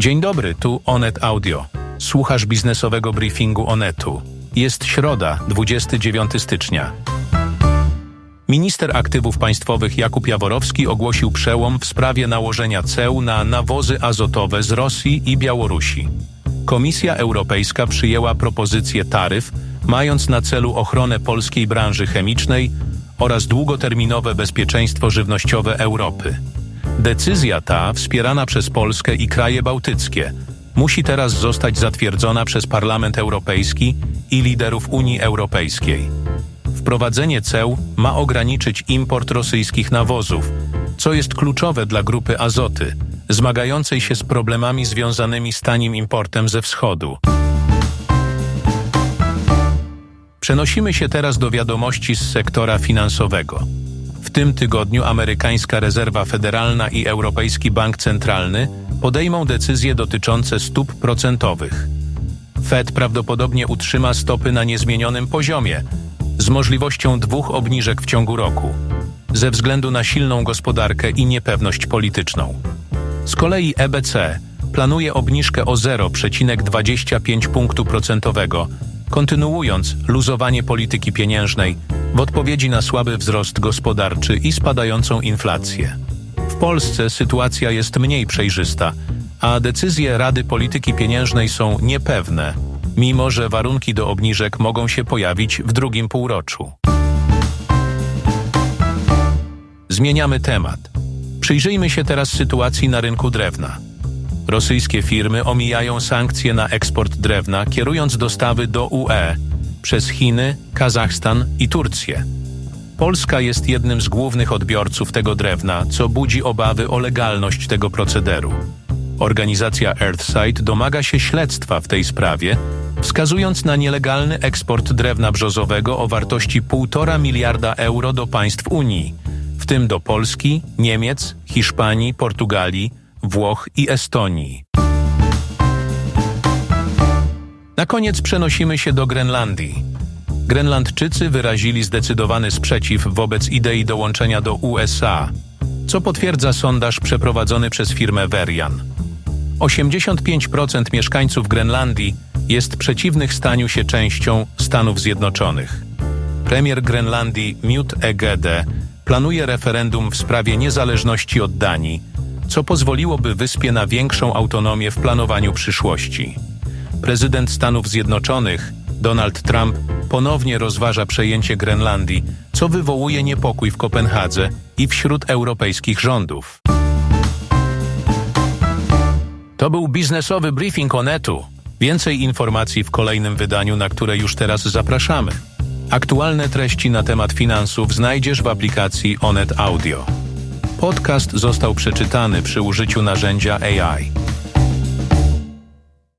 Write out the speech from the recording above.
Dzień dobry, tu Onet Audio. Słuchasz biznesowego briefingu Onetu. Jest środa, 29 stycznia. Minister Aktywów Państwowych Jakub Jaworowski ogłosił przełom w sprawie nałożenia ceł na nawozy azotowe z Rosji i Białorusi. Komisja Europejska przyjęła propozycję taryf, mając na celu ochronę polskiej branży chemicznej oraz długoterminowe bezpieczeństwo żywnościowe Europy. Decyzja ta, wspierana przez Polskę i kraje bałtyckie, musi teraz zostać zatwierdzona przez Parlament Europejski i liderów Unii Europejskiej. Wprowadzenie ceł ma ograniczyć import rosyjskich nawozów, co jest kluczowe dla grupy Azoty, zmagającej się z problemami związanymi z tanim importem ze wschodu. Przenosimy się teraz do wiadomości z sektora finansowego. W tym tygodniu amerykańska rezerwa federalna i Europejski Bank Centralny podejmą decyzje dotyczące stóp procentowych. Fed prawdopodobnie utrzyma stopy na niezmienionym poziomie, z możliwością dwóch obniżek w ciągu roku, ze względu na silną gospodarkę i niepewność polityczną. Z kolei EBC planuje obniżkę o 0,25 punktu procentowego, kontynuując luzowanie polityki pieniężnej w odpowiedzi na słaby wzrost gospodarczy i spadającą inflację. W Polsce sytuacja jest mniej przejrzysta, a decyzje Rady Polityki Pieniężnej są niepewne, mimo że warunki do obniżek mogą się pojawić w drugim półroczu. Zmieniamy temat. Przyjrzyjmy się teraz sytuacji na rynku drewna. Rosyjskie firmy omijają sankcje na eksport drewna, kierując dostawy do UE przez Chiny, Kazachstan i Turcję. Polska jest jednym z głównych odbiorców tego drewna, co budzi obawy o legalność tego procederu. Organizacja Earthside domaga się śledztwa w tej sprawie, wskazując na nielegalny eksport drewna brzozowego o wartości 1,5 miliarda euro do państw Unii, w tym do Polski, Niemiec, Hiszpanii, Portugalii, Włoch i Estonii. Na koniec przenosimy się do Grenlandii. Grenlandczycy wyrazili zdecydowany sprzeciw wobec idei dołączenia do USA, co potwierdza sondaż przeprowadzony przez firmę Verian. 85% mieszkańców Grenlandii jest przeciwnych staniu się częścią Stanów Zjednoczonych. Premier Grenlandii Mute Egede planuje referendum w sprawie niezależności od Danii, co pozwoliłoby wyspie na większą autonomię w planowaniu przyszłości. Prezydent Stanów Zjednoczonych, Donald Trump, ponownie rozważa przejęcie Grenlandii, co wywołuje niepokój w Kopenhadze i wśród europejskich rządów. To był biznesowy briefing Onetu. Więcej informacji w kolejnym wydaniu, na które już teraz zapraszamy. Aktualne treści na temat finansów znajdziesz w aplikacji Onet Audio. Podcast został przeczytany przy użyciu narzędzia AI.